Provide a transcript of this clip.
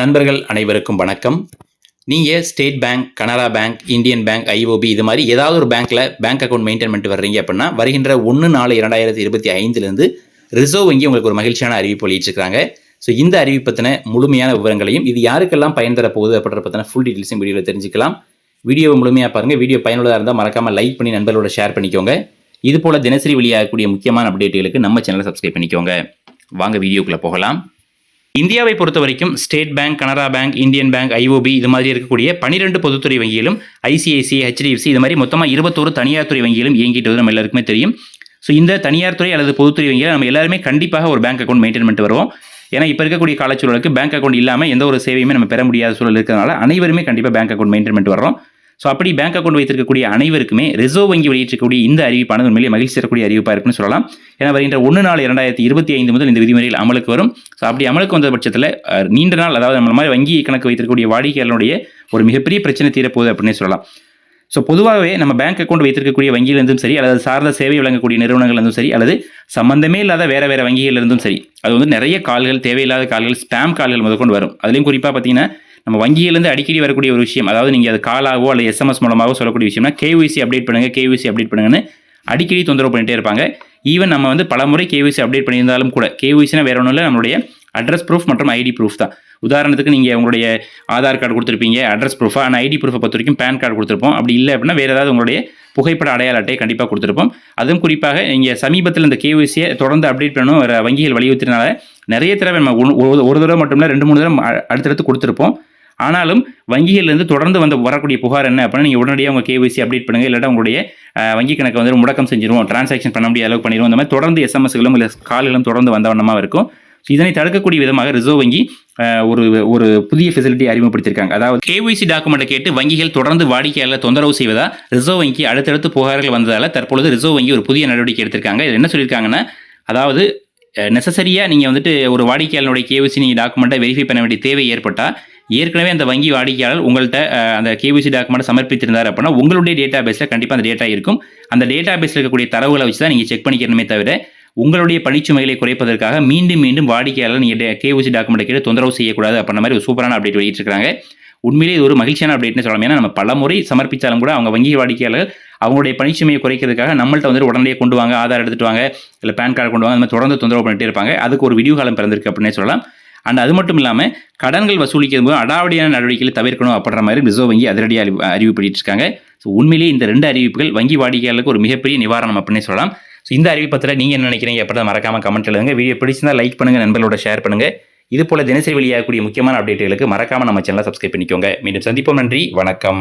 நண்பர்கள் அனைவருக்கும் வணக்கம். நீங்கள் State Bank Canara Bank Indian Bank IOB இது மாதிரி ஏதாவது ஒரு பேங்க்கில் பேங்க் அக்கௌண்ட் மெயின்டைன் பண்ணிட்டு வர்றீங்க அப்படின்னா வருகின்ற ஒன்று நாலு இரண்டாயிரத்தி இருபத்தி ஐந்துலேருந்து ரிசர்வ் வங்கி உங்களுக்கு ஒரு மகிழ்ச்சியான அறிவிப்பு வெளியிட்டிருக்காங்க ஸோ இந்த அறிவிப்பு பற்றின முழுமையான விவரங்களையும் இது யாருக்கெல்லாம் பயன் தர போகுது அப்படின்ற பற்றின ஃபுல் டீட்டெயில்ஸும் வீடியோவில் தெரிஞ்சுக்கலாம். வீடியோவை முழுமையாக பாருங்கள் வீடியோ பயனுள்ளதாக இருந்தால் மறக்காமல் லைக் பண்ணி நண்பர்களோட ஷேர் பண்ணிக்கோங்க. இது போல் தினசரி வெளியாகக்கூடிய முக்கியமான அப்டேட்டுகளுக்கு நம்ம சேனலை சப்ஸ்கிரைப் பண்ணிக்கோங்க. வாங்க வீடியோக்குள்ளே போகலாம். இந்தியாவை பொறுத்த வரைக்கும் State Bank Canara Bank Indian Bank IOB இது மாதிரி இருக்கக்கூடிய பனிரெண்டு பொதுத்துறை வங்கியிலும் ஐசிஐசிஐ ஹெச்டிஎஃப்சி இது மாதிரி மொத்தமாக இருபத்தோரு தனியார் துறை வங்கியிலும் இயங்கிட்டு வருது நம்ம எல்லாருக்குமே தெரியும். ஸோ இந்த தனியார் துறை அல்லது பொதுத்துறை வங்கியில் நம்ம எல்லாருமே கண்டிப்பாக ஒரு பேங்க் அக்கௌண்ட் மெயின்டைன் பண்ணிட்டு வருவோம். ஏன்னா இப்போ இருக்கக்கூடிய காலச்சூழலுக்கு பேங்க் அக்கௌண்ட் இல்லாமல் எந்த ஒரு சேவையுமே நம்ம பெற முடியாத சூழல் இருக்கிறதுனால அனைவருமே கண்டிப்பாக பேங்க் அக்கௌண்ட் மெயின்டைன் பண்ணிட்டு வரோம் ஸோ அப்படி பேங்க் அக்கௌண்ட் வைத்திருக்கக்கூடிய அனைவருக்குமே ரிசர்வ் வங்கி வெளியிட்டிருக்கக்கூடிய இந்த அறிவிப்பானது உண்மையிலே மகிழ்ச்சி தரக்கூடிய அறிவிப்பாக இருக்குன்னு சொல்லலாம். ஏன்னா வருகின்ற ஒன்று நாள் இரண்டாயிரத்தி இருபத்தி ஐந்து முதல் இந்த விதிமுறைகள் அமலுக்கு வரும். ஸோ அப்படி அமலுக்கு வந்த பட்சத்தில் நீண்ட நாள் அதாவது நம்ம மாதிரி வங்கி கணக்கு வைத்திருக்கக்கூடிய வாடிக்கையாளனுடைய ஒரு மிகப்பெரிய பிரச்சனை தீரப்போகுது அப்படின்னு சொல்லலாம். ஸோ பொதுவாகவே நம்ம பேங்க் அக்கௌண்ட் வைத்திருக்கக்கூடிய வங்கியிலிருந்தும் சரி அல்லது சார்ந்த சேவை வழங்கக்கூடிய நிறுவனங்கள்லேருந்தும் சரி அல்லது சம்பந்தமே இல்லாத வேறு வேறு வங்கிகளிலிருந்தும் சரி அது வந்து நிறைய கால்கள் தேவையில்லாத கால்கள் ஸ்பேம் கால்கள் முதற்கொண்டு வரும். அதுலேயும் குறிப்பாக பார்த்தீங்கன்னா நம்ம வங்கியிலேருந்து அடிக்கடி வரக்கூடிய ஒரு விஷயம் அதாவது நீங்கள் அது காலாகவோ அல்லது எஸ்எம்எஸ் மூலமாகவோ சொல்லக்கூடிய விஷயம்னா கேவிசி அப்டேட் பண்ணுங்கள் கேவிசி அப்டேட் பண்ணுங்கன்னு அடிக்கடி தொந்தரவு பண்ணிட்டே இருப்பாங்க. ஈவன் நம்ம வந்து பலமுறை கேவிசி அப்டேட் பண்ணியிருந்தாலும் கூட கேவிசினா வேற ஒன்றும் இல்லை நம்மளுடைய அட்ரஸ் ப்ரூஃப் மற்றும் ஐடி ப்ரூஃப் தான். உதாரணத்துக்கு நீங்கள் உங்களுடைய ஆதார் கார்டு கொடுத்துருப்பீங்க அட்ரஸ் ப்ரூஃபாக ஆனால் ஐடி ப்ரூஃபை பொறுத்த வரைக்கும் பேன் கார்டு கொடுத்துருப்போம். அப்படி இல்லை அப்படின்னா வேறு ஏதாவது உங்களுடைய புகைப்பட அடையாள அட்டையை கண்டிப்பாக கொடுத்துருப்போம். அதுவும் குறிப்பாக நீங்கள் சமீபத்தில் இந்த கேவிசியை தொடர்ந்து அப்டேட் பண்ணணும் வேறு வங்கிகள் வலியுறுத்தினால நிறைய தடவை நம்ம ஒரு- ஒரு தடவை மட்டும் இல்லை ரெண்டு மூணு தடவை அடுத்தடுத்து கொடுத்துருப்போம். ஆனாலும் வங்கிகளிலிருந்து தொடர்ந்து வந்து வரக்கூடிய புகார் என்ன அப்படின்னா நீங்கள் உடனடியாக உங்கள் கேவிசி அப்டேட் பண்ணுங்கள் இல்லாட்டா உங்களுடைய வங்கி கணக்கு வந்து முடக்கம் செஞ்சிருவோம் டிரான்சாக்ஷன் பண்ண முடியாத அளவுக்கு பண்ணிடுவோம் அந்த மாதிரி தொடர்ந்து எஸ்எம்எஸ்களும் இல்லை கால்களும் தொடர்ந்து வந்த வண்ணமாக இருக்கும். ஸோ இதனை தடுக்கக்கூடிய விதமாக ரிசர்வ் வங்கி ஒரு ஒரு புதிய ஃபெசிலிட்டி அறிமுகப்படுத்தியிருக்காங்க அதாவது கேஒய்சி டாக்குமெண்ட்டை கேட்டு வங்கிகள் தொடர்ந்து வாடிக்கையாளர் தொந்தரவு செய்வதா ரிசர்வ் வங்கி அடுத்தடுத்து புகார்கள் வந்ததால் தற்பொழுது ரிசர்வ் வங்கி ஒரு புதிய நடவடிக்கை எடுத்திருக்காங்க. இது என்ன சொல்லியிருக்காங்கன்னா அதாவது நெசசரியாக நீங்கள் வந்துட்டு ஒரு வாடிக்கையாளருடைய கேவிசி நீங்கள் டாக்குமெண்ட்டை வெரிஃபை பண்ண வேண்டிய தேவை ஏற்பட்டால் ஏற்கனவே அந்த வங்கி வாடிக்கையாளர் உங்கள்கிட்ட அந்த கேவிசி டாக்குமெண்ட் சமர்ப்பித்திருந்தார் அப்படின்னா உங்களுடைய டேட்டா பேஸில் கண்டிப்பாக அந்த டேட்டா இருக்கும். அந்த டேட்டா பேஸில் இருக்கக்கூடிய தரவுகளை வச்சு தான் நீங்கள் செக் பண்ணிக்கணுமே தவிர உங்களுடைய பணிச்சுமைகளை குறைப்பதற்காக மீண்டும் மீண்டும் வாடிக்கையாளர் நீங்கள் கேவிசி டாக்குமெண்ட்டை கேட்டு தொந்தரவு செய்யக்கூடாது அப்படின்ற மாதிரி ஒரு சூப்பரான அப்டேட் வெளியிட்டிருக்காங்க உண்மையிலே இது ஒரு மகிழ்ச்சியான அப்டேட்னு சொல்லலாம். ஏன்னா நம்ம பல முறை சமர்ப்பித்தாலும் கூட அவங்க வங்கி வாடிக்கையாளர் அவங்களுடைய பணிச்சுமையை குறைக்கிறதுக்காக நம்மள்ட்ட வந்து உடனடியே கொண்டு வாங்க ஆதார் எடுத்துட்டு வாங்க இல்லை பேன் கார்டு கொண்டு வாங்க அந்த மாதிரி தொடர்ந்து தொந்தரவு பண்ணிட்டே இருப்பாங்க. அதுக்கு ஒரு விடிவு காலம் பிறந்திருக்கு அப்படின்னே சொல்லலாம். அண்ட் அது மட்டும் இல்லாமல் கடன்கள் வசூலிக்கும் போது அடாவடியான நடவடிக்கைகளை தவிர்க்கணும் அப்படின்ற மாதிரி ரிசர்வ் வங்கி அதிரடியாக அறிவு அறிவிப்பு இருக்காங்க. ஸோ உண்மையிலேயே இந்த ரெண்டு அறிவிப்புகள் வங்கி வாடிக்கையாளருக்கு ஒரு மிகப்பெரிய நிவாரணம் அப்படின்னே சொல்லலாம். ஸோ இந்த அறிவிப்பத்தில் நீங்கள் என்ன நினைக்கிறீங்க எப்படி மறக்காமல் கமெண்ட் எழுதுங்க. வீடியோ பிடிச்சிருந்தால் லைக் பண்ணுங்கள் நண்பர்களோட ஷேர் பண்ணுங்கள் இது போல தினசரி வெளியாகக்கூடிய முக்கியமான அப்டேட்டுகளுக்கு மறக்காம நம்ம சேனலை சப்ஸ்கிரைப் பண்ணிக்கோங்க. மீண்டும் சந்திப்போம். நன்றி. வணக்கம்.